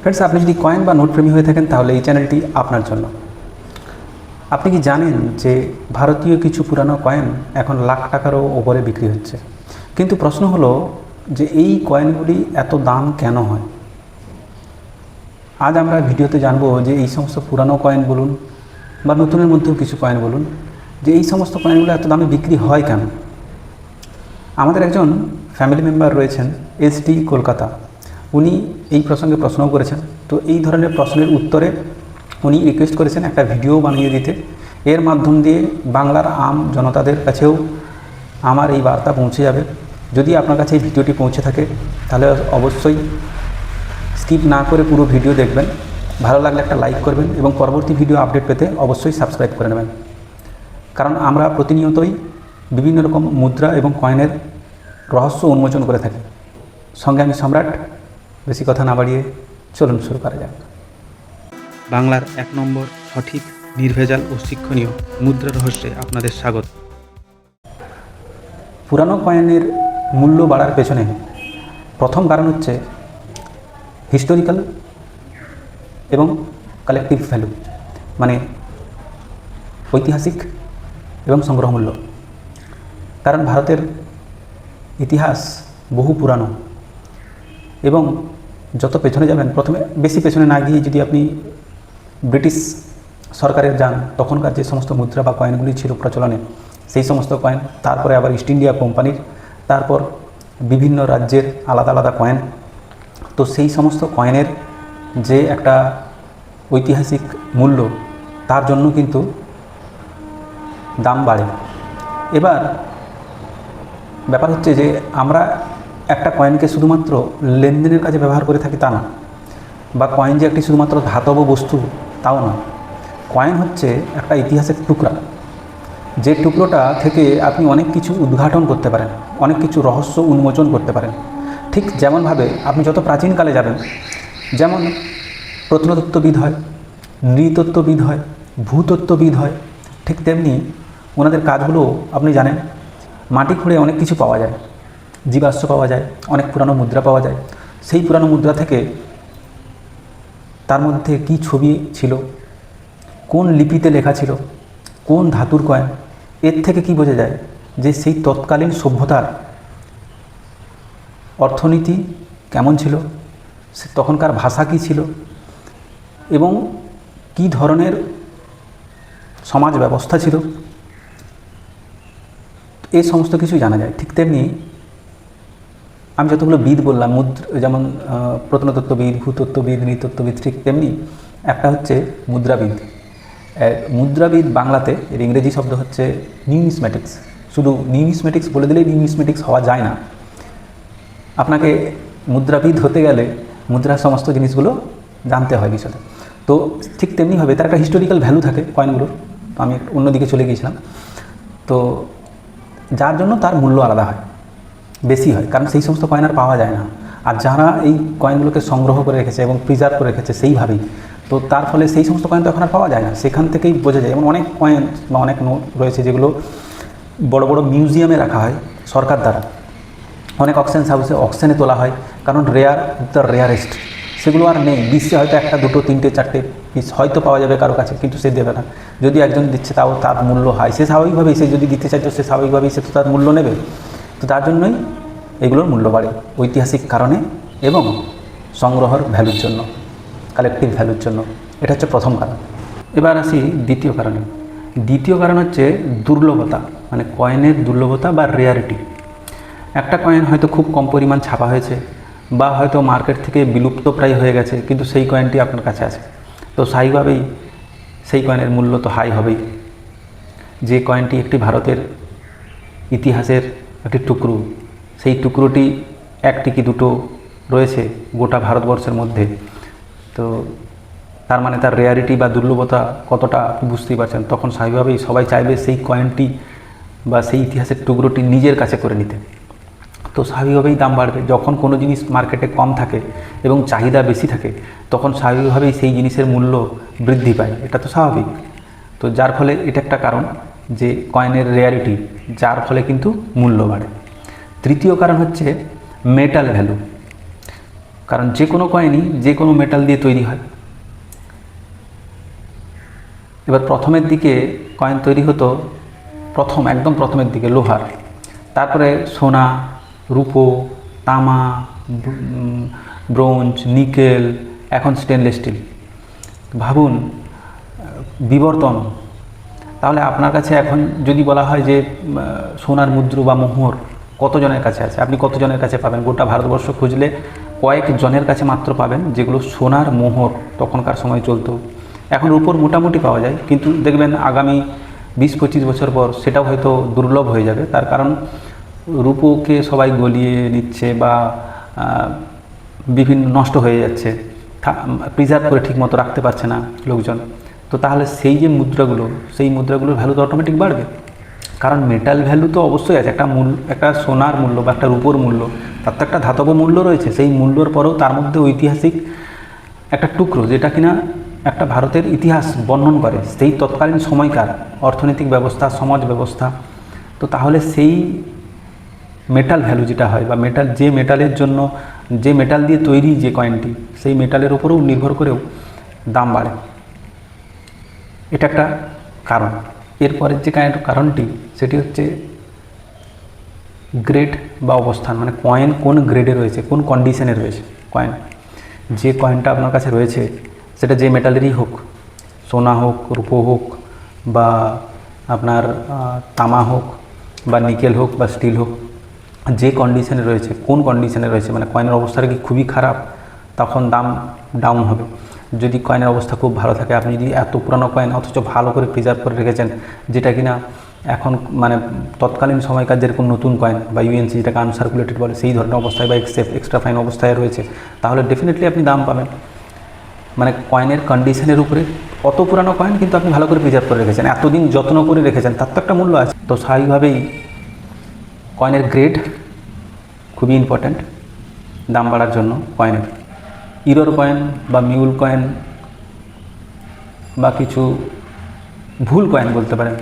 Friends আপনি যদি coin বা নোট প্রেমী হয়ে থাকেন, তাহলে এই চ্যানেলটি আপনার জন্য। আপনি কি জানেন যে ভারতীয় কিছু পুরানো কয়েন এখন লাখ টাকারও ওপরে বিক্রি হচ্ছে? কিন্তু প্রশ্ন হলো যে এই কয়েনগুলি এত দাম কেন হয়? আজ আমরা ভিডিওতে জানব যে এই সমস্ত পুরানো কয়েন বলুন বা নতুনের মধ্যেও কিছু কয়েন বলুন, যে এই সমস্ত কয়েনগুলো এত দামে বিক্রি হয় কেন? আমাদের একজন ফ্যামিলি মেম্বার রয়েছেন এসডি কলকাতা উনি এই প্রসঙ্গে প্রশ্নও করেছেন। তো এই ধরনের প্রশ্নের উত্তরে উনি রিকোয়েস্ট করেছেন একটা ভিডিও বানিয়ে দিতে। এর মাধ্যম দিয়ে বাংলার আম জনতাদের কাছেও আমার এই বার্তা পৌঁছে যাবে। যদি আপনার কাছে এই ভিডিওটি পৌঁছে থাকে, তাহলে অবশ্যই স্কিপ না করে পুরো ভিডিও দেখবেন। ভালো লাগলে একটা লাইক করবেন এবং পরবর্তী ভিডিও আপডেট পেতে অবশ্যই সাবস্ক্রাইব করে নেবেন। কারণ আমরা প্রতিনিয়তই বিভিন্ন রকম মুদ্রা এবং কয়েনের রহস্য উন্মোচন করে থাকি। সঙ্গে আমি সম্রাট বেশি কথা না বাড়িয়ে চলুন শুরু করা যাক। বাংলার এক নম্বর সঠিক নির্ভেজাল ও শিক্ষণীয় মুদ্রা রহস্যে আপনাদের স্বাগত। পুরানো কয়েনের মূল্য বাড়ার পেছনে প্রথম কারণ হচ্ছে হিস্টোরিক্যাল এবং কালেকটিভ ভ্যালু মানে ঐতিহাসিক এবং সংগ্রহ মূল্য কারণ ভারতের ইতিহাস বহু পুরানো এবং যত পেছনে যাবেন, প্রথমে বেশি পেছনে না গিয়ে যদি আপনি ব্রিটিশ সরকারের যান, তখনকার যে সমস্ত মুদ্রা বা কয়েনগুলি ছিল প্রচলনে, সেই সমস্ত কয়েন তারপরে আবার ইস্ট ইন্ডিয়া কোম্পানির তারপর বিভিন্ন রাজ্যের আলাদা আলাদা কয়েন তো সেই সমস্ত কয়েনের যে একটা ঐতিহাসিক মূল্য, তার জন্য কিন্তু দাম বাড়ে। এবার ব্যাপার হচ্ছে যে, আমরা একটা কয়েনকে শুধুমাত্র লেনদেনের কাজে ব্যবহার করে থাকি তা না, বা কয়েন যে একটি শুধুমাত্র ধাতব বস্তু তাও না। কয়েন হচ্ছে একটা ইতিহাসের টুকরা, যে টুকরোটা থেকে আপনি অনেক কিছু উদ্ঘাটন করতে পারেন, অনেক কিছু রহস্য উন্মোচন করতে পারেন। ঠিক যেমনভাবে আপনি যত প্রাচীনকালে যাবেন, যেমন প্রত্নতত্ত্ববিদ হয়, নৃতত্ত্ববিদ হয়, ভূতত্ত্ববিদ হয়, ঠিক তেমনি ওনাদের কাজগুলো আপনি জানেন, মাটি খুঁড়ে অনেক কিছু পাওয়া যায়। জীবাশ্ম পাওয়া যায়, অনেক পুরানো মুদ্রা পাওয়া যায়। সেই পুরানো মুদ্রা থেকে তার মধ্যে কি ছবি ছিল? কোন লিপিতে লেখা ছিল? কোন ধাতুর কয়েন? এর থেকে কি বোঝা যায় যে সেই তৎকালীন সভ্যতার অর্থনীতি কেমন ছিল? সে তখনকার ভাষা কী ছিল? এবং কি ধরনের সমাজ ব্যবস্থা ছিল? এই সমস্ত কিছুই জানা যায়। ঠিক তেমনি আমি যতগুলো বিদ বললাম, মুদ্র, যেমন প্রত্নতত্ত্ববিদ, ভূতত্ত্ববিদ, নৃতত্ত্ববিদ, ঠিক তেমনি একটা হচ্ছে মুদ্রাবিদ। মুদ্রাবিদ বাংলাতে এর ইংরেজি শব্দ হচ্ছে নিউমিসমেটিক্স শুধু নিউমিসমেটিক্স বলে দিলেই নিউমিসমেটিক্স হওয়া যায় না। আপনাকে মুদ্রাবিদ হতে গেলে মুদ্রার সমস্ত জিনিসগুলো জানতে হয় বিষয়টা। তো ঠিক তেমনিভাবে তার একটা হিস্টোরিক্যাল ভ্যালু থাকে কয়েনগুলোর তো আমি অন্যদিকে চলে গিয়েছিলাম। তো যার জন্য তার মূল্য আলাদা হয়। বেশি হয়, কারণ সেই সমস্ত কয়েন আর পাওয়া যায় না। আর যারা এই কয়েনগুলোকে সংগ্রহ করে রেখেছে এবং প্রিজার্ভ করে রেখেছে সেইভাবেই, তো তার ফলে সেই সমস্ত কয়েন তো এখন আর পাওয়া যায় না। সেখান থেকেই বোঝা যায়, যেমন অনেক কয়েন বা অনেক নোট রয়েছে যেগুলো বড় বড় মিউজিয়ামে রাখা হয় সরকার দ্বারা। অনেক অকশন হাউসে অকশনে তোলা হয়, কারণ রেয়ার দ্য রেয়ারেস্ট সেগুলো আর নেই। বিশ্বে হয়তো একটা, দুটো, তিনটে, চারটে পিস হয়তো পাওয়া যাবে কারও কাছে, কিন্তু সে দেবে না। যদি একজন দিচ্ছে তাও তার মূল্য হয়। সে স্বাভাবিকভাবেই, সে যদি দিতে চাইতো সে স্বাভাবিকভাবেই সে তো তার মূল্য নেবে। তো তার জন্যই এগুলোর মূল্য বাড়ে ঐতিহাসিক কারণে এবং সংগ্রহর ভ্যালুর জন্য কালেকটিভ ভ্যালুর জন্য। এটা হচ্ছে প্রথম কারণ। এবার আসি দ্বিতীয় কারণে। দ্বিতীয় কারণ হচ্ছে দুর্লভতা মানে কয়েনের দুর্লভতা বা রেয়ারিটি একটা কয়েন হয়তো খুব কম পরিমাণ ছাপা হয়েছে বা হয়তো মার্কেট থেকে বিলুপ্ত প্রায় হয়ে গেছে, কিন্তু সেই কয়েনটি আপনার কাছে আছে। তো স্বাভাবিকভাবেই সেই কয়েনের মূল্য তো হাই হবেই। যে কয়েনটি একটি ভারতের ইতিহাসের একটি টুকরো। সেই টুকরোটি, একটি কি দুটো রয়েছে গোটা ভারতবর্ষের মধ্যে। তো তার মানে তার রেয়ারিটি বা দুর্লভতা কতটা বুঝতেই পারছেন? তখন স্বাভাবিকভাবেই সবাই চাইবে সেই কয়েনটি বা সেই ইতিহাসের টুকরোটি নিজের কাছে করে নিতে। তো স্বাভাবিকভাবেই দাম বাড়বে। যখন কোনো জিনিস মার্কেটে কম থাকে এবং চাহিদা বেশি থাকে, তখন স্বাভাবিকভাবেই সেই জিনিসের মূল্য বৃদ্ধি পায়। এটা তো স্বাভাবিক। তো যার ফলে এটা একটা কারণ। যে কয়েনের রেয়ারিটি যার ফলে কিন্তু মূল্য বাড়ে। তৃতীয় কারণ হচ্ছে মেটাল ভ্যালু কারণ যে কোনো কয়েনই যে কোনো মেটাল দিয়ে তৈরি হয়। এবার প্রথমের দিকে কয়েন তৈরি হতো প্রথম, একদম প্রথমের দিকে, লোহার। তারপরে সোনা, রূপো, তামা ব্রোঞ্জ, নিকেল, এখন স্টেনলেস স্টিল ভাবুন বিবর্তন তাহলে আপনার কাছে এখন যদি বলা হয় যে সোনার মুদ্র বা মোহর কতজনের কাছে আছে? আপনি কতজনের কাছে পাবেন? গোটা ভারতবর্ষ খুঁজলে কয়েক জনের কাছে মাত্র পাবেন যেগুলো সোনার মোহর তখনকার সময় চলতো। এখন উপর মোটামুটি পাওয়া যায়, কিন্তু দেখবেন আগামী বিশ পঁচিশ বছর পর সেটাও হয়তো দুর্লভ হয়ে যাবে। তার কারণ রূপোকে সবাই গলিয়ে নিচ্ছে বা বিভিন্ন নষ্ট হয়ে যাচ্ছে। প্রিজার্ভ করে ঠিকমতো রাখতে পারছে না লোকজন। তো তাহলে সেই যে মুদ্রাগুলো, সেই মুদ্রাগুলোর ভ্যালু তো অটোমেটিক বাড়বে। কারণ মেটাল ভ্যালু তো অবশ্যই আছে। একটা মূল্য একটা সোনার মূল্য বা একটা রূপোর মূল্য, তার তো একটা ধাতব মূল্য রয়েছে। সেই মূল্যর পরেও তার মধ্যে ঐতিহাসিক একটা টুকরো, যেটা কিনা একটা ভারতের ইতিহাস বর্ণন করে। সেই তৎকালীন সময়কার অর্থনৈতিক ব্যবস্থা, সমাজ ব্যবস্থা। তো তাহলে সেই মেটাল ভ্যালু যেটা হয় বা মেটাল যে মেটালের জন্য, যে মেটাল দিয়ে তৈরি যে কয়েনটি সেই মেটালের উপরেও নির্ভর করেও দাম বাড়ে। এটা একটা কারণ। এরপরের যে কারণ- কারণটি, সেটি হচ্ছে গ্রেড বা অবস্থান মানে কয়েন কোন গ্রেডে রয়েছে, কোন কন্ডিশনে রয়েছে কয়েন। যে কয়েনটা আপনার কাছে রয়েছে, সেটা যে মেটালেরই হোক, সোনা হোক, রূপো হোক, বা আপনার তামা হোক, বা নিকেল হোক, বা স্টিল হোক, যে কন্ডিশনে রয়েছে, কোন কন্ডিশনে রয়েছে মানে কয়েনের অবস্থাটা কি খুবই খারাপ, তখন দাম ডাউন হবে। যদি কয়েনের অবস্থা খুব ভালো থাকে, আপনি যদি এত পুরানো কয়েন অথচ ভালো করে প্রিজার্ভ করে রেখেছেন, যেটা কিনা এখন মানে তৎকালীন সময়কার যেরকম নতুন কয়েন বা ইউএনসি যেটাকে আনসার্কুলেটেড বলে, সেই ধরনের অবস্থায় বা এক্সেপ এক্সট্রা ফাইন অবস্থায় রয়েছে, তাহলে ডেফিনেটলি আপনি দাম পাবেন। মানে কয়েনের কন্ডিশনের উপরে অত পুরানো কয়েন কিন্তু আপনি ভালো করে প্রিজার্ভ করে রেখেছেন, এতদিন যত্ন করে রেখেছেন, তার তো একটা মূল্য আছে। তো স্বাভাবিকভাবেই কয়েনের গ্রেড খুবই ইম্পর্ট্যান্ট দাম বাড়ার জন্য কয়েনের ইরোর কয়েন বা মিউল কয়েন বা কিছু ভুল কয়েন বলতে পারেন।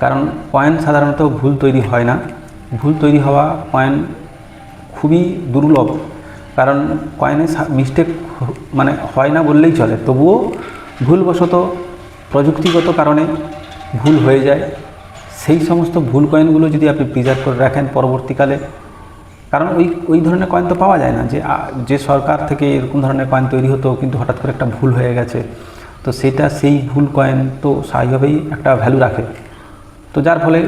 কারণ কয়েন সাধারণত ভুল তৈরি হয় না। ভুল তৈরি হওয়া কয়েন খুবই দুর্লভ। কারণ কয়েনে মিস্টেক মানে হয় না বললেই চলে। তবুও ভুলবশত প্রযুক্তিগত কারণে ভুল হয়ে যায়। সেই সমস্ত ভুল কয়েনগুলো যদি আপনি প্রিজার্ভ করে রাখেন পরবর্তীকালে কারণ ওই ওই ধরনের কয়েন তো পাওয়া যায় না যে যে সরকার থেকে এরকম ধরনের কয়েন তৈরি হতো কিন্তু হঠাৎ করে একটা ভুল হয়ে গেছে। তো সেটা, সেই ভুল কয়েন তো স্বাভাবিকভাবেই একটা ভ্যালু রাখে। তো যার ফলে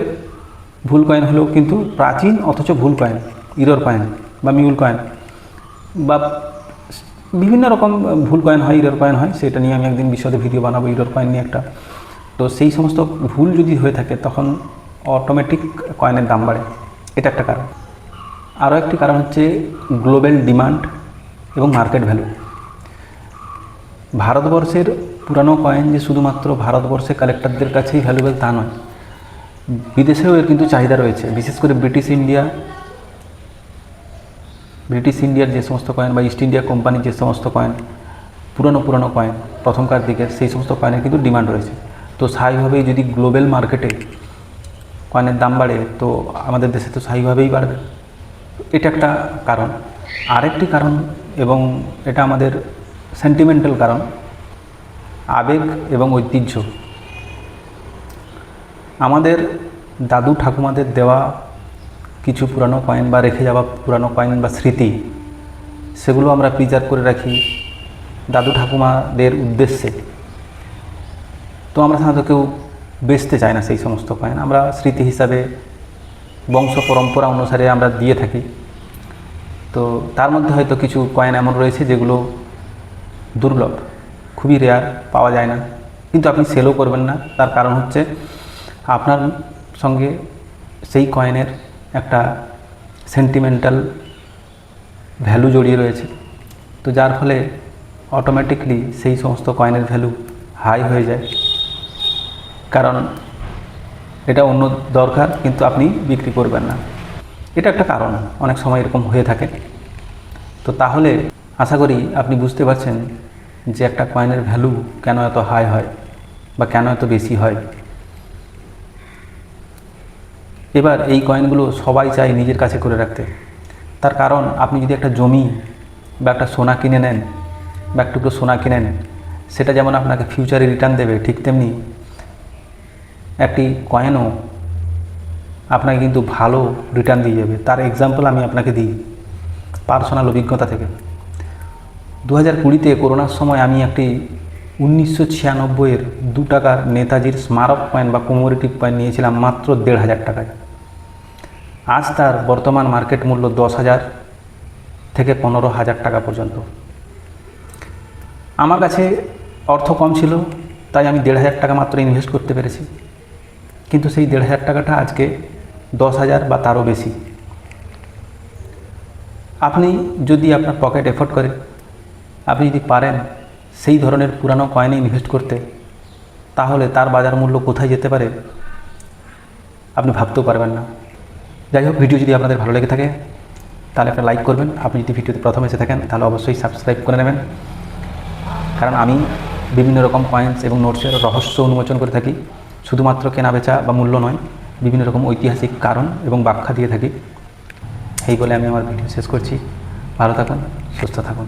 ভুল কয়েন হলেও কিন্তু প্রাচীন অথচ ভুল কয়েন ইরোর কয়েন বা মিউল কয়েন বা বিভিন্ন রকম ভুল কয়েন হয় ইরোর কয়েন হয়, সেটা নিয়ে আমি একদিন বিশদে ভিডিও বানাবো ইরোর কয়েন নিয়ে একটা। তো সেই সমস্ত ভুল যদি হয়ে থাকে তখন অটোমেটিক কয়েনের দাম বাড়ে। এটা একটা কারণ। আরও একটি কারণ হচ্ছে গ্লোবাল ডিমান্ড এবং মার্কেট ভ্যালু। ভারতবর্ষের পুরানো কয়েন যে শুধুমাত্র ভারতবর্ষের কালেক্টরদের কাছেই ভ্যালুয়েবল তা নয়, বিদেশেও এর কিন্তু চাহিদা রয়েছে। বিশেষ করে ব্রিটিশ ইন্ডিয়া, ব্রিটিশ ইন্ডিয়ার যে সমস্ত কয়েন বা ইস্ট ইন্ডিয়া কোম্পানির যে সমস্ত কয়েন, পুরনো পুরনো কয়েন, প্রথমকার দিকের সেই সমস্ত কয়েনের কিন্তু ডিমান্ড রয়েছে। তো স্বাভাবিকভাবেই যদি গ্লোবাল মার্কেটে কয়েনের দাম বাড়ে, তো আমাদের দেশে তো স্বাভাবিকভাবেই বাড়বে। এটা একটা কারণ। আরেকটি কারণ এবং এটা আমাদের সেন্টিমেন্টাল কারণ, আবেগ এবং ঐতিহ্য। আমাদের দাদু ঠাকুমাদের দেওয়া কিছু পুরানো কয়েন বা রেখে যাওয়া পুরানো কয়েন বা স্মৃতি, সেগুলো আমরা প্রিজার্ভ করে রাখি দাদু ঠাকুমাদের উদ্দেশ্যে। তো আমরা সাধারণত কেউ বেচতে চাই না সেই সমস্ত কয়েন আমরা স্মৃতি হিসাবে বংশ পরম্পরা অনুসারে আমরা দিয়ে থাকি। তো তার মধ্যে হয়তো কিছু কয়েন এমন রয়েছে যেগুলো দুর্লভ, খুবই রেয়ার পাওয়া যায় না। কিন্তু আপনি সেলও করবেন না। তার কারণ হচ্ছে আপনার সঙ্গে সেই কয়েনের একটা সেন্টিমেন্টাল ভ্যালু জড়িয়ে রয়েছে। তো যার ফলে অটোমেটিকলি সেই সমস্ত কয়েনের ভ্যালু হাই হয়ে যায়। কারণ এটা অন্য দরকার, কিন্তু আপনি বিক্রি করবেন না। এটা একটা কারণ, অনেক সময় এরকম হয়ে থাকে। তো তাহলে আশা করি আপনি বুঝতে পারছেন যে একটা কয়েনের ভ্যালু কেন এত হাই হয় বা কেন এত বেশি হয়। এবার এই কয়েনগুলো সবাই চায় নিজের কাছে করে রাখতে। তার কারণ, আপনি যদি একটা জমি বা একটা সোনা কিনে নেন বা একটু সোনা কিনে নেন, সেটা যেমন আপনাকে ফিউচারে রিটার্ন দেবে, ঠিক তেমনি একটি কয়েনও আপনাকে কিন্তু ভালো রিটার্ন দিয়ে যাবে। তার এক্সাম্পল আমি আপনাকে দিই পার্সোনাল অভিজ্ঞতা থেকে। দু হাজার কুড়িতে করোনার সময় আমি একটি উনিশশো ছিয়ানব্বইয়ের দু টাকার নেতাজির স্মারক কয়েন বা কোমোরেটিভ কয়েন নিয়েছিলাম মাত্র দেড় হাজার টাকায়। আজ তার বর্তমান মার্কেট মূল্য দশ হাজার থেকে পনেরো হাজার টাকা পর্যন্ত। আমার কাছে অর্থ কম ছিল, তাই আমি দেড় হাজার টাকা মাত্র ইনভেস্ট করতে পেরেছি। কিন্তু সেই দেড় হাজার টাকাটা আজকে দশ হাজার বা তারও বেশি। আপনি যদি আপনার পকেট এফোর্ড করে, আপনি যদি পারেন সেই ধরনের পুরানো কয়েনে ইনভেস্ট করতে, তাহলে তার বাজার মূল্য কোথায় যেতে পারে আপনি ভাবতেও পারবেন না। যাই হোক, ভিডিও যদি আপনাদের ভালো লেগে থাকে, তাহলে একটা লাইক করবেন। আপনি যদি ভিডিওতে প্রথম এসে থাকেন, তাহলে অবশ্যই সাবস্ক্রাইব করে নেবেন। কারণ আমি বিভিন্ন রকম কয়েন্স এবং নোটসের রহস্য উন্মোচন করে থাকি। শুধুমাত্র কেনা বেচা বা মূল্য নয়, বিভিন্ন রকম ঐতিহাসিক কারণ এবং ব্যাখ্যা দিয়ে থাকি। এই বলে আমি আমার ভিডিও শেষ করছি। ভালো থাকুন, সুস্থ থাকুন।